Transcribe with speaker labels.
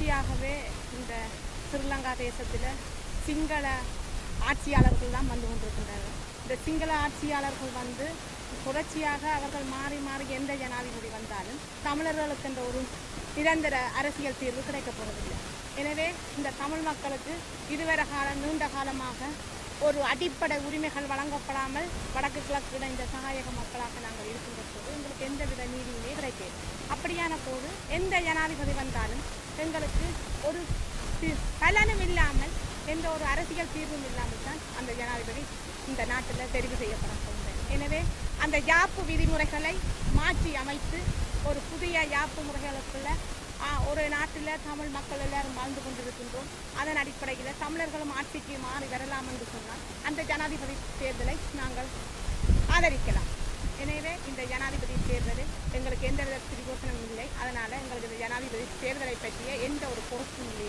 Speaker 1: தொடர்ச்சியாகவே இந்த ஸ்ரீலங்கா தேசத்தில் சிங்கள ஆட்சியாளர்கள் தான் வந்து கொண்டிருக்கின்றார்கள். இந்த சிங்கள ஆட்சியாளர்கள் வந்து தொடர்ச்சியாக அவர்கள் மாறி மாறி எந்த ஜனாதிபதி வந்தாலும் தமிழர்களுக்கு என்ற ஒரு நிரந்தர அரசியல் தீர்வு கிடைக்கப்போவதில்லை எனவே இந்த தமிழ் மக்களுக்கு இதுவரை காலம் நீண்ட காலமாக ஒரு அடிப்படை உரிமைகள் வழங்கப்படாமல் வடக்கு கிழக்கு இந்த சகாயக மக்களாக நாங்கள் இருக்கின்ற போது எங்களுக்கு எந்தவித நீதியுமே கிடைக்காது அப்படியான போது எந்த ஜனாதிபதி வந்தாலும் பலனும் இல்லாமல் எந்த ஒரு அரசியல் தீர்வும் இல்லாமல் தான் அந்த ஜனாதிபதி இந்த நாட்டில் தெரிவு செய்யப்பட எனவே அந்த யாப்பு விதிமுறைகளை மாற்றி அமைத்து ஒரு புதிய யாப்பு முறைகளுக்குள்ள ஒரு நாட்டில் தமிழ் மக்கள் எல்லாரும் வாழ்ந்து கொண்டிருக்கின்றோம். அதன் அடிப்படையில் தமிழர்களும் ஆட்சிக்கு மாறி வரலாம் என்று சொன்னால் அந்த ஜனாதிபதி தேர்தலை நாங்கள் ஆதரிக்கலாம். எனவே இந்த ஜனாதிபதி தேர்தலில் எங்களுக்கு எந்த வித பிரிவோசனமும் இல்லை. அதனால் எங்களுக்கு இந்த ஜனாதிபதி தேர்தலை பற்றிய எந்த ஒரு பொறுப்பும் இல்லை